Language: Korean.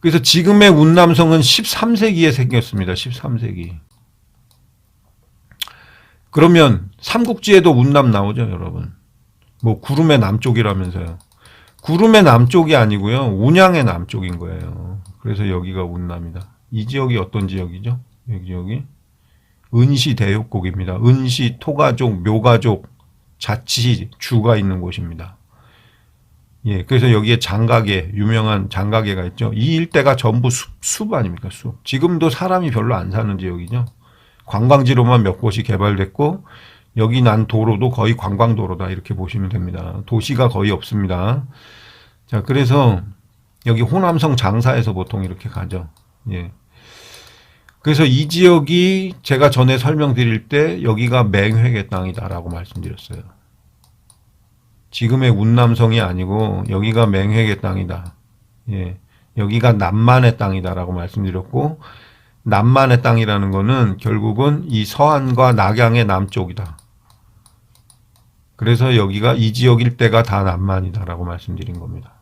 그래서 지금의 운남성은 13세기에 생겼습니다. 13세기. 그러면 삼국지에도 운남 나오죠, 여러분. 뭐 구름의 남쪽이라면서요. 구름의 남쪽이 아니고요. 운양의 남쪽인 거예요. 그래서 여기가 운남이다. 이 지역이 어떤 지역이죠? 여기 지역이 은시 대육곡입니다. 은시 토가족, 묘가족, 자치 주가 있는 곳입니다. 예, 그래서 여기에 장가계, 유명한 장가계가 있죠. 이 일대가 전부 숲, 숲 아닙니까, 숲. 지금도 사람이 별로 안 사는 지역이죠. 관광지로만 몇 곳이 개발됐고, 여기 난 도로도 거의 관광도로다, 이렇게 보시면 됩니다. 도시가 거의 없습니다. 자, 그래서 여기 호남성 장사에서 보통 이렇게 가죠. 예. 그래서 이 지역이 제가 전에 설명드릴 때 여기가 맹획의 땅이다라고 말씀드렸어요. 지금의 운남성이 아니고 여기가 맹획의 땅이다. 예. 여기가 남만의 땅이다라고 말씀드렸고 남만의 땅이라는 거는 결국은 이 서안과 낙양의 남쪽이다. 그래서 여기가 이 지역 일대가 다 남만이다라고 말씀드린 겁니다.